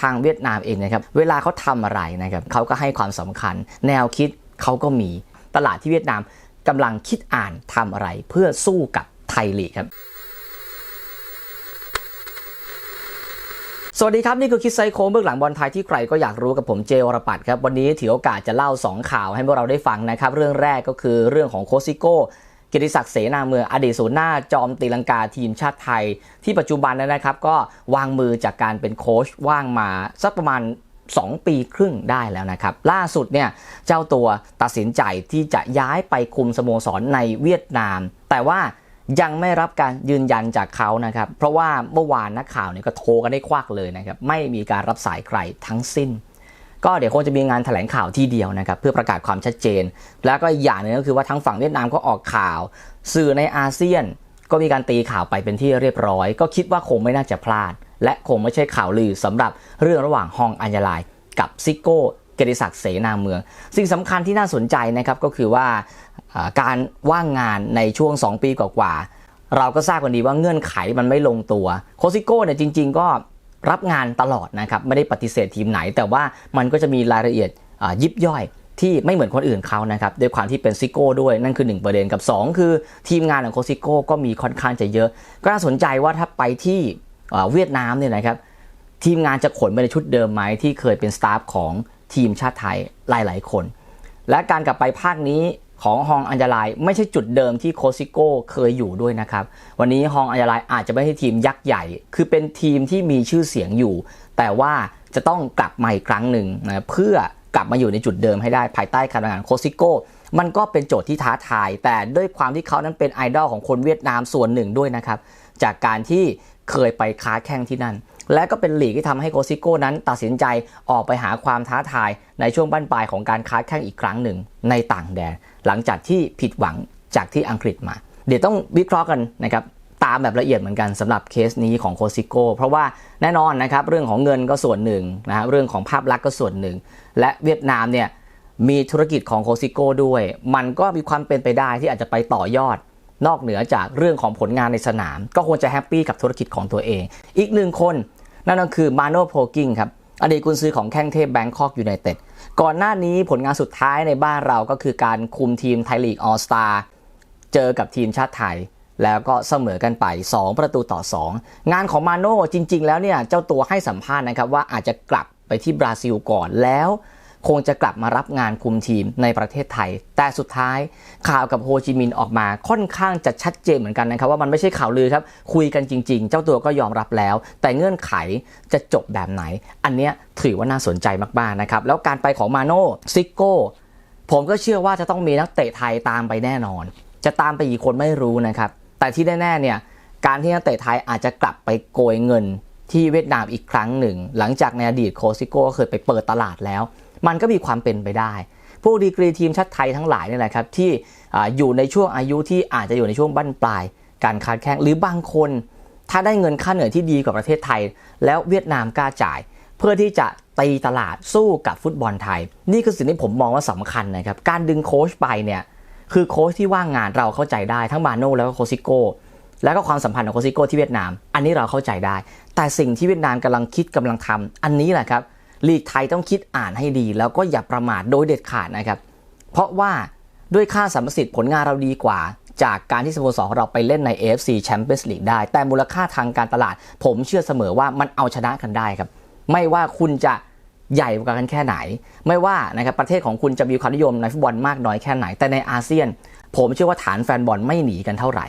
ทางเวียดนามเองนะครับเวลาเขาทำอะไรนะครับเขาก็ให้ความสำคัญ แนวคิดเขาก็มีตลาดที่เวียดนามกำลังคิดอ่านทำอะไรเพื่อสู้กับไทยลีกครับสวัสดีครับ นี่คือคิดไซโคเบื้องหลังบอลไทยที่ใครก็อยากรู้กับผมเจวรปัตครับ วันนี้ถือโอกาสจะเล่า 2 ข่าวให้พวกเราได้ฟังนะครับ เรื่องแรกก็คือเรื่องของโคซิโก้ เกียรติศักดิ์เสนาเมืองอดีตศูนย์หน้าจอมตีลังกาทีมชาติไทย ที่ปัจจุบันนั้นนะครับ ก็วางมือจากการเป็นโค้ชว่างมาสักประมาณ 2 ปีครึ่งได้แล้วนะครับ ล่าสุดเนี่ยเจ้าตัวตัดสินใจที่จะย้ายไปคุมสโมสรในเวียดนาม แต่ว่ายังไม่รับการยืนยันจากเขานะครับ เพราะว่าเมื่อวานนักข่าวเนี่ยก็โทรกันได้ควักเลยนะครับ ไม่มีการรับสายใครทั้งสิ้น ก็เดี๋ยวคงจะมีงานแถลงข่าวที่เดียวนะครับเพื่อประกาศความชัดเจน แล้วก็อีกอย่างหนึงก็คือว่าทั้งฝั่งเวียดนามก็ออกข่าว สื่อในอาเซียน ก็มีการตีข่าวไปเป็นที่เรียบร้อย ก็คิดว่าคงไม่น่าจะพลาด และคงไม่ใช่ข่าวลือสำหรับเรื่องระหว่างฮองอัญญาลายกับซิโก้เกติศักดิ์เสนาเมือง สิ่งสำคัญที่น่าสนใจนะครับก็คือว่าการว่างงานในช่วง 2 ปีกว่าเราก็ทราบกันดีว่าเงื่อนไขมันไม่ลงตัว โคซิโก้เนี่ยจริง ๆ ก็ รับงานตลอดนะครับไม่ได้ปฏิเสธทีมไหน แต่ว่ามันก็จะมีรายละเอียดยิบย่อยที่ไม่เหมือนคนอื่นเขานะครับด้วยความที่เป็นซิโก้ด้วยนั่นคือ 1 ประเด็นกับ 2 คือทีมงานของโคซิโก้ก็มีค่อนข้างจะเยอะ ก็น่าสนใจว่าถ้าไปที่เวียดนามเนี่ยนะครับทีมงานจะขนไปในชุดเดิมไหมที่เคยเป็นสตาฟของทีมชาติไทยหลาย ๆ คน และการกลับไปภาคนี้ ของฮองอัญญาลายไม่ใช่จุดเดิมที่โคซิโก้เคยอยู่ด้วยนะครับ วันนี้ฮองอัญญาลายอาจจะไม่ใช่ทีมยักษ์ใหญ่ คือเป็นทีมที่มีชื่อเสียงอยู่ แต่ว่าจะต้องกลับมาอีกครั้งหนึ่งนะเพื่อกลับมาอยู่ในจุดเดิมให้ได้ภายใต้การบริหารโคซิโก้มันก็เป็นโจทย์ที่ท้าทาย แต่ด้วยความที่เขานั้นเป็นไอดอลของคนเวียดนามส่วนหนึ่งด้วยนะครับจากการที่เคยไปค้าแข่งที่นั่น และก็เป็นหลีกที่ทำให้โกซิโก้นั้นตัดสินใจออกไปหาความท้าทายในช่วงบั้นปลายของการค้าแข่งอีกครั้งหนึ่งในต่างแดน หลังจากที่ผิดหวังจากที่อังกฤษมา เดี๋ยวต้องวิเคราะห์กันนะครับตามแบบละเอียดเหมือนกันสำหรับเคสนี้ของโคซิโก้เพราะว่าแน่นอนนะครับเรื่องของเงินก็ส่วนหนึ่งนะฮะเรื่องของภาพลักษณ์ก็ส่วนหนึ่ง และเวียดนามเนี่ยมีธุรกิจของโคซิโก้ด้วย มันก็มีความเป็นไปได้ที่อาจจะไปต่อยอด นอกเหนือจากเรื่องของผลงานในสนาม ก็ควรจะแฮปปี้กับธุรกิจของตัวเอง อีกหนึ่งคน นั่นก็คือมาโนโพกิงครับอดีตกุนซือของแข้งเทพแบงคอกยูไนเต็ด ก่อนหน้านี้ผลงานสุดท้ายในบ้านเราก็คือการคุมทีมไทยลีกออสตาเจอกับทีมชาติไทย แล้วก็เสมอกันไป 2 ประตูต่อ 2 งานของมาโน่จริง ๆ แล้วเนี่ยเจ้าตัวให้สัมภาษณ์นะครับว่าอาจจะกลับไปที่บราซิลก่อนแล้ว คงจะกลับมารับงานคุมทีมในประเทศไทย แต่สุดท้ายข่าวกับโฮจิมินห์ออกมาค่อนข้างจะชัดเจนเหมือนกันนะครับ ว่ามันไม่ใช่ข่าวลือครับ คุยกันจริง ๆ เจ้าตัวก็ยอมรับแล้ว แต่เงื่อนไขจะจบแบบไหน อันเนี้ยถือว่าน่าสนใจมากๆนะครับแล้วการไปของมาโน่ซิโก้ผมก็เชื่อว่าจะต้องมีนักเตะไทยตามไปแน่นอน จะตามไปกี่คนไม่รู้นะครับ แต่ที่แน่ๆเนี่ยการที่นักเตะไทยอาจจะกลับไปโกยเงินที่เวียดนามอีกครั้งหนึ่ง หลังจากในอดีตโคซิโก้ก็เคยไปเปิดตลาดแล้ว มันก็มีความเป็นไปได้ พวกดีกรีทีมชาติไทยทั้งหลายนี่แหละครับที่อ่อยู่ในช่วงอายุที่อาจจะอยู่ในช่วงบั้นปลาย การค้าแข่งหรือบางคน ถ้าได้เงินค่าเหนื่อยที่ดีกว่าประเทศไทย แล้วเวียดนามกล้าจ่าย เพื่อที่จะตีตลาดสู้กับฟุตบอลไทย นี่คือสิ่งที่ผมมองว่าสำคัญนะครับการดึงโค้ชไปเนี่ยคือโค้ชที่ว่างงานเราเข้าใจได้ทั้งมาโน่แล้วก็โคซิโก้แล้วก็ความสัมพันธ์ของโคซิโก้ที่เวียดนาม อันนี้เราเข้าใจได้ แต่สิ่งที่เวียดนามกำลังคิดกำลังทำอันนี้แหละครับ ลีกไทยต้องคิดอ่านให้ดี แล้วก็อย่าประมาทโดยเด็ดขาดนะครับ เพราะว่าด้วยค่าสัมประสิทธิ์ผลงานเราดีกว่า จากการที่สโมสรของเราไปเล่นใน AFC Champions League ได้ แต่มูลค่าทางการตลาด ผมเชื่อเสมอว่ามันเอาชนะกันได้ครับ ไม่ว่าคุณจะใหญ่กว่ากันแค่ไหน ไม่ว่านะครับประเทศของคุณจะมีความนิยมในฟุตบอลมากน้อยแค่ไหน แต่ในอาเซียน ผมเชื่อว่าฐานแฟนบอลไม่หนีกันเท่าไหร่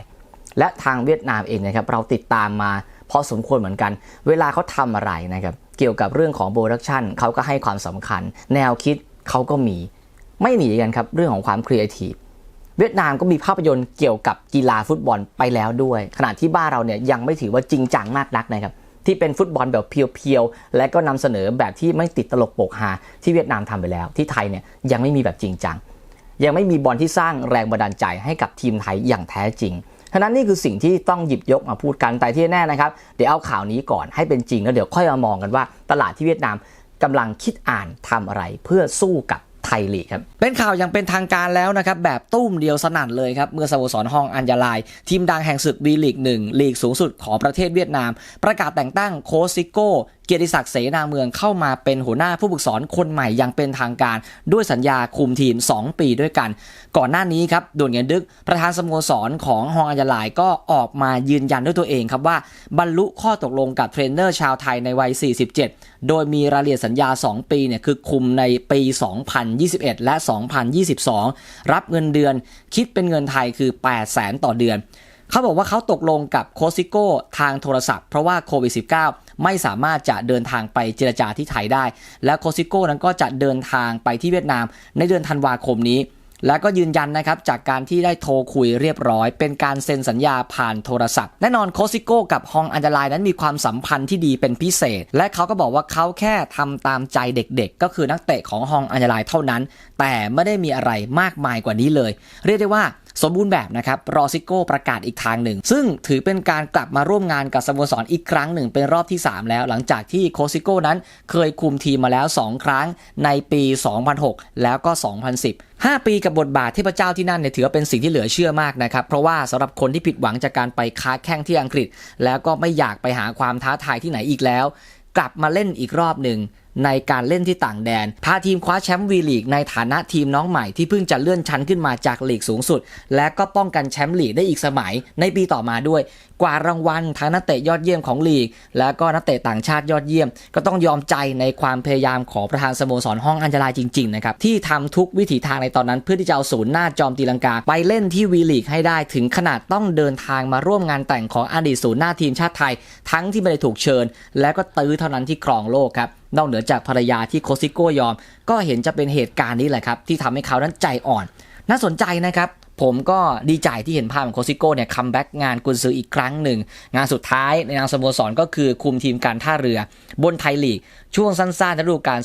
และทางเวียดนามเองนะครับเราติดตามมาพอสมควรเหมือนกัน เวลาเขาทำอะไรนะครับ เกี่ยวกับเรื่องของโปรดักชันเขาก็ให้ความสำคัญ แนวคิดเขาก็มีไม่หนีกันครับ เรื่องของความครีเอทีฟเวียดนามก็มีภาพยนตร์เกี่ยวกับกีฬาฟุตบอลไปแล้วด้วย ขณะที่บ้านเราเนี่ยยังไม่ถือว่าจริงจังมากนักนะครับที่เป็นฟุตบอลแบบเพียวๆ และก็นำเสนอแบบที่ไม่ติดตลกโปกฮาที่เวียดนามทำไปแล้ว ที่ไทยเนี่ยยังไม่มีแบบจริงจังยังไม่มีบอลที่สร้างแรงบันดาลใจให้กับทีมไทยอย่างแท้จริง ฉะนั้นนี่คือสิ่งที่ต้องหยิบยกมาพูดกันแต่ที่แน่นะครับ เดี๋ยวเอาข่าวนี้ก่อนให้เป็นจริงแล้วเดี๋ยวค่อยมามองกันว่าตลาดที่เวียดนามกำลังคิดอ่านทำอะไรเพื่อสู้กับไทยลีกครับเป็นข่าวอย่างเป็นทางการแล้วนะครับ แบบตุ้มเดียวสนั่นเลยครับ เมื่อสโมสรฮองอัญญาลาย ทีมดังแห่งศึกวีลีกหนึ่งลีกสูงสุดของประเทศเวียดนาม ประกาศแต่งตั้งโคซิโก้ เกียรติศักดิ์เสนาเมืองเข้ามาเป็นหัวหน้าผู้ฝึกสอนคนใหม่อย่างเป็นทางการ ด้วยสัญญาคุมทีม 2 ปีด้วยกัน ก่อนหน้านี้ครับด่วนเงินดึกประธานสโมสรของฮองอัญลายก็ออกมายืนยันด้วยตัวเองครับว่าบรรลุข้อตกลงกับเทรนเนอร์ชาวไทยในวัย 47 โดยมีรายละเอียดสัญญา 2 ปีเนี่ยคือคุมในปี 2021 และ 2022 รับเงินเดือนคิดเป็นเงินไทยคือ 8 0 0แสนต่อเดือน เขาบอกว่าเขาตกลงกับโคซิโก้ทางโทรศัพท์เพราะว่าโควิด -19 ไม่สามารถจะเดินทางไปเจรจาที่ไทยได้ และโคซิโก้นั้นก็จะเดินทางไปที่เวียดนามในเดือนธันวาคมนี้ แล้วก็ยืนยันนะครับจากการที่ได้โทรคุยเรียบร้อย เป็นการเซ็นสัญญาผ่านโทรศัพท์ แน่นอนโคซิโก้กับฮองอันเดลน์นั้นมีความสัมพันธ์ที่ดีเป็นพิเศษ และเขาก็บอกว่าเขาแค่ทำตามใจเด็กๆ ก็คือนักเตะของฮองอันเดลน์เท่านั้น แต่ไม่ได้มีอะไรมากมายกว่านี้เลย เรียกได้ว่าสมบูรณ์แบบนะครับรอซิโก้ประกาศอีกทางหนึ่ง ซึ่งถือเป็นการกลับมาร่วมงานกับสโมสรอีกครั้งหนึ่งเป็นรอบที่ 3 แล้ว หลังจากที่โคซิโก้นั้นเคยคุมทีมมาแล้ว 2 ครั้งในปี 2006 แล้วก็ 2010 5 ปีกับบทบาทเทพเจ้าที่นั่นเนี่ยถือว่าเป็นสิ่งที่เหลือเชื่อมากนะครับ เพราะว่าสำหรับคนที่ผิดหวังจากการไปค้าแข่งที่อังกฤษ แล้วก็ไม่อยากไปหาความท้าทายที่ไหนอีกแล้ว กลับมาเล่นอีกรอบหนึ่ง ในการเล่นที่ต่างแดน พาทีมคว้าแชมป์วีลีกในฐานะทีมน้องใหม่ที่เพิ่งจะเลื่อนชั้นขึ้นมาจากลีกสูงสุด และก็ป้องกันแชมป์ลีกได้อีกสมัยในปีต่อมาด้วย กว่ารางวัลทั้งนักเตะยอดเยี่ยมของลีก แล้วก็นักเตะต่างชาติยอดเยี่ยม ก็ต้องยอมใจในความพยายามของประธานสโมสรห้องอัญญาลายจริงๆนะครับที่ทำทุกวิถีทางในตอนนั้น เพื่อที่จะเอาศูนย์หน้าจอมตีลังกา ไปเล่นที่วีลีกให้ได้ถึงขนาดต้องเดินทางมาร่วมงานแต่งของอดีตศูนย์หน้าทีมชาติไทย ทั้งที่ไม่ได้ถูกเชิญ และก็ตื้อเท่านั้นที่ครองโลกครับ นอกเหนือจากภรรยาที่โคซิโก้ยอม ก็เห็นจะเป็นเหตุการณ์นี้แหละครับ ที่ทำให้เขานั้นใจอ่อน น่าสนใจนะครับผมก็ดีใจที่เห็นภาพของโคซิโก้เนี่ยคัมแบ็กงานกุนซืออีกครั้งหนึ่ง งานสุดท้ายในนามสโมสรก็คือคุมทีมการท่าเรือบนไทยลีก ช่วงสั้นๆในฤดูกาล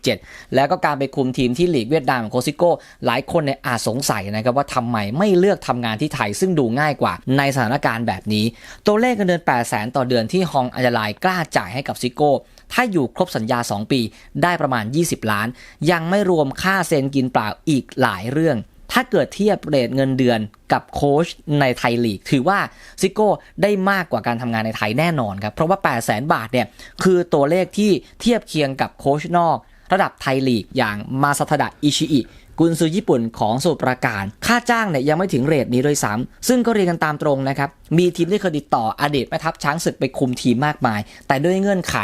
2017 แล้วก็การไปคุมทีมที่ลีกเวียดนามของโคซิโก้หลายคนเนี่ยอาจสงสัยนะครับว่าทำไมไม่เลือกทำงานที่ไทยซึ่งดูง่ายกว่าในสถานการณ์แบบนี้ ตัวเลขเงินเดือน 8 0 0 0 0 0 ต่อเดือนที่ฮองอัญญาลายกล้าจ่ายให้กับซิโก้ ถ้าอยู่ครบสัญญา 2 ปีได้ประมาณ 20 ล้าน ยังไม่รวมค่าเซ็นกินเปล่าอีกหลายเรื่อง ถ้าเกิดเทียบเรทเงินเดือนกับโค้ชในไทยลีก ถือว่าซิโก้ได้มากกว่าการทำงานในไทยแน่นอนครับ เพราะว่า 8 0 0 0 0 0บาทเนี่ยคือตัวเลขที่เทียบเคียงกับโค้ชนอก ระดับไทยลีกอย่างมาซาทดะอิชิอิกุนซือญี่ปุ่นของสมุทรปราการ ค่าจ้างเนี่ยยังไม่ถึงเรทนี้ด้วยซ้ำซึ่งก็เรียนกันตามตรงนะครับ มีทีมที่เคยติดต่ออดีตแม่ทัพช้างศึกไปคุมทีมมากมาย แต่ด้วยเงื่อนไข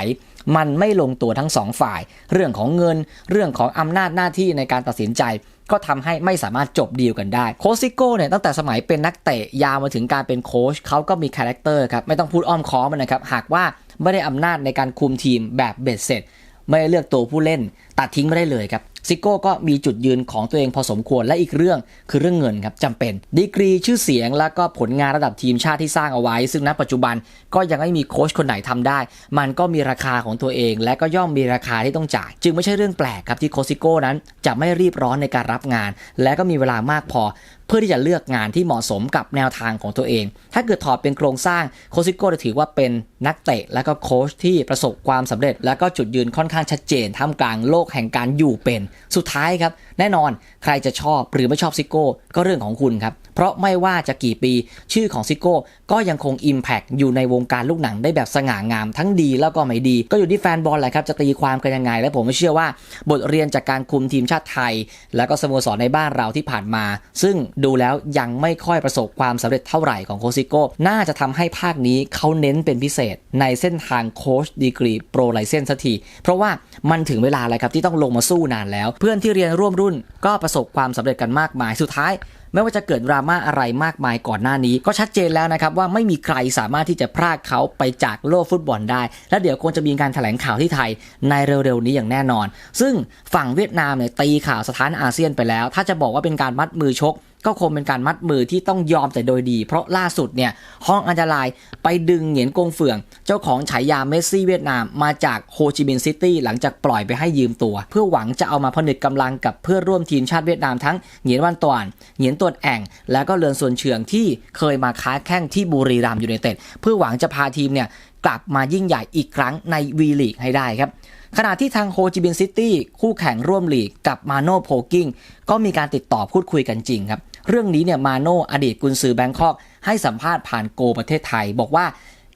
มันไม่ลงตัวทั้งสองฝ่าย เรื่องของเงิน เรื่องของอำนาจหน้าที่ในการตัดสินใจ ก็ทำให้ไม่สามารถจบดีลกันได้โคชซิโก้เนี่ยตั้งแต่สมัยเป็นนักเตะยาวมาถึงการเป็นโค้ชเขาก็มีคาแรคเตอร์ครับไม่ต้องพูดอ้อมค้อมมันนะครับหากว่าไม่ได้อำนาจในการคุมทีมแบบเบ็ดเสร็จ ไม่ได้เลือกตัวผู้เล่น ตัดทิ้งไม่ได้เลยครับ ซิโก้ก็มีจุดยืนของตัวเองพอสมควรและอีกเรื่องคือเรื่องเงินครับจำเป็นดีกรีชื่อเสียงแล้วก็ผลงานระดับทีมชาติที่สร้างเอาไว้ ซึ่งณปัจจุบันก็ยังไม่มีโค้ชคนไหนทำได้ มันก็มีราคาของตัวเอง และก็ย่อมมีราคาที่ต้องจ่าย จึงไม่ใช่เรื่องแปลกครับที่โคชซิโก้นั้นจะไม่รีบร้อนในการรับงาน และก็มีเวลามากพอเพื่อที่จะเลือกงานที่เหมาะสมกับแนวทางของตัวเอง ถ้าเกิดถอดเป็นโครงสร้างโคซิโก้จะถือว่าเป็นนักเตะและก็โค้ชที่ประสบความสำเร็จ และก็จุดยืนค่อนข้างชัดเจนท่ามกลางโลกแห่งการอยู่เป็น สุดท้ายครับ แน่นอนใครจะชอบหรือไม่ชอบซิโก้ก็เรื่องของคุณครับ เพราะไม่ว่าจะกี่ปีชื่อของซิโก้ก็ยังคง Impact อยู่ในวงการลูกหนังได้แบบสง่างามทั้งดีแล้วก็ไม่ดี ก็อยู่ที่แฟนบอลแหละครับจะตีความกันยังไง และผมเชื่อว่า บทเรียนจากการคุมทีมชาติไทย แล้วก็สโมสรในบ้านเราที่ผ่านมา ซึ่งดูแล้วยังไม่ค่อยประสบความสำเร็จเท่าไหร่ของโคชซิโก้ น่าจะทำให้ภาคนี้เขาเน้นเป็นพิเศษในเส้นทางโค้ชดีกรีโปรไลเซนสักที เพราะว่ามันถึงเวลาแล้วครับที่ต้องลงมาสู้นานแล้ว เพื่อนที่เรียนร่วมรุ่นก็ประสบความสำเร็จกันมากมายสุดท้ายไม่ว่าจะเกิดดราม่าอะไรมากมายก่อนหน้านี้ ก็ชัดเจนแล้วนะครับว่าไม่มีใครสามารถที่จะพรากเขาไปจากโลกฟุตบอลได้ และเดี๋ยวคงจะมีการแถลงข่าวที่ไทยในเร็วๆนี้อย่างแน่นอน ซึ่งฝั่งเวียดนามเนี่ยตีข่าวสถานอาเซียนไปแล้ว ถ้าจะบอกว่าเป็นการมัดมือชก ก็คงเป็นการมัดมือที่ต้องยอมแต่โดยดี เพราะล่าสุดเนี่ยห้องอันตรายไปดึงเหงียนกงเฟือง เจ้าของฉายาเมสซี่เวียดนามมาจากโฮจิมินห์ซิตี้หลังจากปล่อยไปให้ยืมตัว เพื่อหวังจะเอามาผนึกกำลังกับเพื่อร่วมทีมชาติเวียดนามทั้งเหงียนวันตวนเหงียนตวนแอ่ง แล้วก็เลือนส่วนเชืองที่เคยมาค้าแข้งที่บุรีรัมย์ยูไนเต็ดเพื่อหวังจะพาทีมเนี่ย กลับมายิ่งใหญ่อีกครั้งในวีลีกให้ได้ครับขณะที่ทางโฮจิมินห์ซิตี้คู่แข่งร่วมลีกกับมาโนโพกิ้งก็มีการติดต่อพูดคุยกันจริงครับเรื่องนี้เนี่ยมาโนอดีตกุนซือแบงคอก ให้สัมภาษณ์ผ่านโกประเทศไทย บอกว่า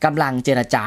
กำลังเจรจา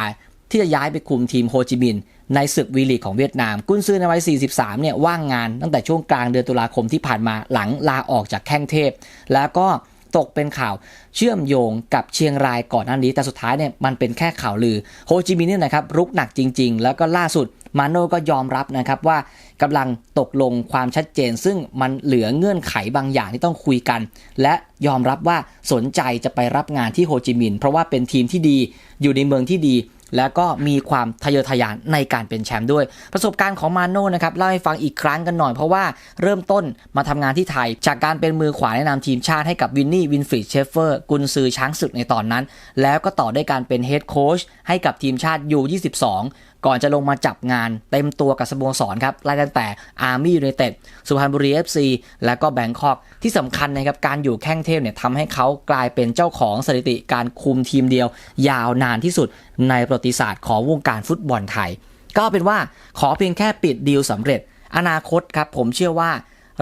ที่จะย้ายไปคุมทีมโฮจิมินห์ในศึกวีลีกของเวียดนาม กุนซือในวัย 43 เนี่ยว่างงานตั้งแต่ช่วงกลางเดือนตุลาคมที่ผ่านมาหลังลาออกจากแข้งเทพ แล้วก็ ตกเป็นข่าวเชื่อมโยงกับเชียงรายก่อนหน้านี้ แต่สุดท้ายเนี่ยมันเป็นแค่ข่าวลือโฮจิมินห์เนี่ยนะครับรุกหนักจริง ๆ แล้วก็ล่าสุดมาโน่ก็ยอมรับนะครับว่ากำลังตกลงความชัดเจน ซึ่งมันเหลือเงื่อนไขบางอย่างที่ต้องคุยกัน และยอมรับว่าสนใจจะไปรับงานที่โฮจิมินห์เพราะว่าเป็นทีมที่ดีอยู่ในเมืองที่ดี แล้วก็มีความทะเยอทะยานในการเป็นแชมป์ด้วย ประสบการณ์ของมาโน่นะครับเล่าให้ฟังอีกครั้งกันหน่อยเพราะว่าเริ่มต้นมาทำงานที่ไทย จากการเป็นมือขวาแนะนำทีมชาติให้กับวินนี่วินฟรีดเชฟเฟอร์กุนซือช้างศึกในตอนนั้น แล้วก็ต่อด้วยการเป็นเฮดโค้ชให้กับทีมชาติยู22 ก่อนจะลงมาจับงานเต็มตัวกับสโมสรครับไล่ตั้งแต่อาร์มี่ยูไนเต็ดสุพรรณบุรี FC และก็แบงคอกที่สำคัญนะครับการอยู่แข้งเทพเนี่ยทำให้เขากลายเป็นเจ้าของสถิติการคุมทีมเดียว ยาวนานที่สุดในประวัติศาสตร์ของวงการฟุตบอลไทย ก็เป็นว่าขอเพียงแค่ปิดดีลสำเร็จ อนาคตครับผมเชื่อว่า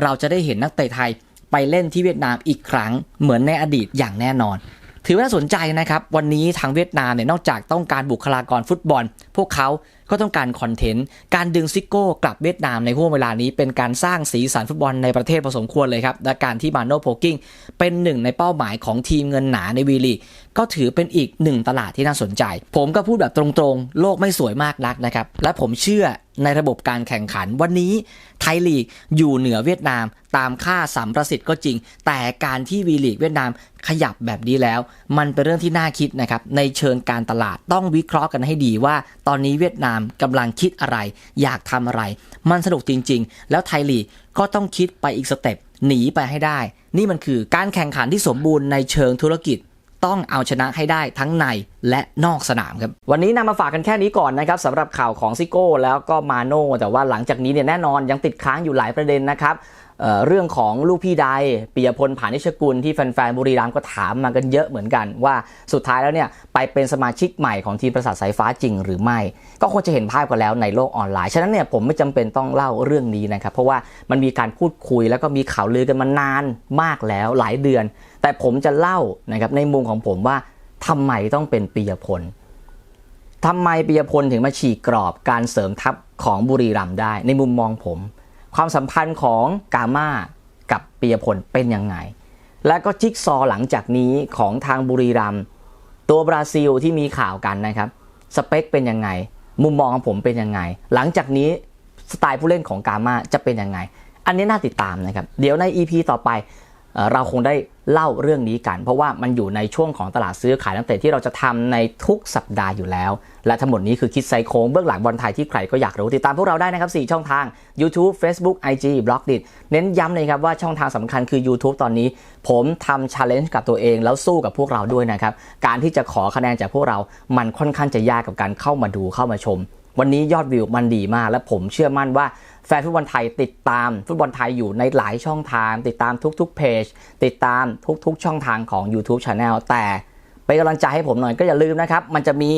เราจะได้เห็นนักเตะไทยไปเล่นที่เวียดนามอีกครั้งเหมือนในอดีตอย่างแน่นอน ถือว่าน่าสนใจนะครับ วันนี้ทางเวียดนามเนี่ยนอกจากต้องการบุคลากรฟุตบอล พวกเขาก็ต้องการคอนเทนต์ การดึงซิโก้กลับเวียดนามในห่วงเวลานี้เป็นการสร้างสีสันฟุตบอลในประเทศพอสมควรเลยครับและการที่มาโนโพกิ้งเป็นหนึ่งในเป้าหมายของทีมเงินหนาในวีลีก็ถือเป็นอีกหนึ่งตลาดที่น่าสนใจ ผมก็พูดแบบตรงๆ โลกไม่สวยมากนักนะครับ และผมเชื่อ ในระบบการแข่งขันวันนี้ไทยลีกอยู่เหนือเวียดนามตามค่าสัมประสิทธิ์ก็จริง แต่การที่วีลีกเวียดนามขยับแบบนี้แล้ว มันเป็นเรื่องที่น่าคิดนะครับ ในเชิงการตลาดต้องวิเคราะห์กันให้ดีว่า ตอนนี้เวียดนามกำลังคิดอะไร อยากทำอะไร มันสนุกจริง ๆ แล้วไทยลีกก็ต้องคิดไปอีกสเต็ปหนีไปให้ได้ นี่มันคือการแข่งขันที่สมบูรณ์ในเชิงธุรกิจ ต้องเอาชนะให้ได้ทั้งในและนอกสนามครับ วันนี้นำมาฝากกันแค่นี้ก่อนนะครับสำหรับข่าวของซิโก้แล้วก็มาโน่แต่ว่าหลังจากนี้เนี่ยแน่นอนยังติดค้างอยู่หลายประเด็นนะครับเเรื่องของลูกพี่ใดปิยพลผานิชกุลที่แฟนๆบุรีรัมย์ก็ถามมากันเยอะเหมือนกัน ว่าสุดท้ายแล้วเนี่ยไปเป็นสมาชิกใหม่ของทีมประสาทสายฟ้าจริงหรือไม่ ก็คงจะเห็นภาพกันแล้วในโลกออนไลน์ ฉะนั้นเนี่ยผมไม่จำเป็นต้องเล่าเรื่องนี้นะครับเพราะว่ามันมีการพูดคุยแล้วก็มีข่าวลือกันมานานมากแล้วหลายเดือน แต่ผมจะเล่านะครับในมุมของผมว่าทำไมต้องเป็นปิยพลทำไมปิยพลถึงมาฉีกกรอบการเสริมทัพของบุรีรัมย์ได้ ในมุมมองผม ความสัมพันธ์ของกาม่ากับปิยพลเป็นยังไง และก็จิ๊กซอหลังจากนี้ของทางบุรีรัมย์ตัวบราซิลที่มีข่าวกันนะครับ สเปคเป็นยังไง มุมมองของผมเป็นยังไง หลังจากนี้สไตล์ผู้เล่นของกาม่าจะเป็นยังไง อันนี้น่าติดตามนะครับ เดี๋ยวใน EP ต่อไปเราคงได้ เล่าเรื่องนี้กัน เพราะว่ามันอยู่ในช่วงของตลาดซื้อขายนักเตะที่เราจะทำในทุกสัปดาห์อยู่แล้ว และทั้งหมดนี้คือคิดไซโค้งเบื้องหลังบอลไทยที่ใครก็อยากรู้ติดตามพวกเราได้นะครับ 4 ช่องทาง YouTube Facebook IG b l o g d i t เน้นย้ำเลยครับว่าช่องทางสำคัญคือ YouTube ตอนนี้ ผมทำ challenge กับตัวเองแล้วสู้กับพวกเราด้วยนะครับการที่จะขอคะแนนจากพวกเรา มันค่อนข้างจะยากกับการเข้ามาดูเข้ามาชม วันนี้ยอดวิวมันดีมาก และผมเชื่อมั่นว่าแฟนฟุตบอลไทยติดตามฟุตบอลไทยอยู่ในหลายช่องทาง ติดตามทุกๆเพจติดตามทุกๆ ช่องทางของ YouTube Channel แต่เป็นกำลังใจให้ผมหน่อยก็อย่าลืมนะครับ มันจะมี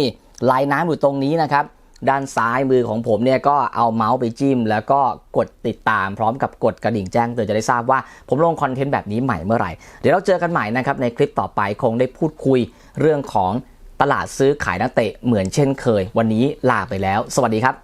ลายน้ำอยู่ตรงนี้นะครับ ด้านซ้ายมือของผมเนี่ยก็เอาเมาส์ไปจิ้ม แล้วก็กดติดตามพร้อมกับกดกระดิ่งแจ้งเตือนจะได้ทราบว่าผมลงคอนเทนต์แบบนี้ใหม่เมื่อไหร่ เดี๋ยวเราเจอกันใหม่นะครับในคลิปต่อไปคงได้พูดคุยเรื่องของ ตลาดซื้อขายนักเตะเหมือนเช่นเคย วันนี้ลาไปแล้ว สวัสดีครับ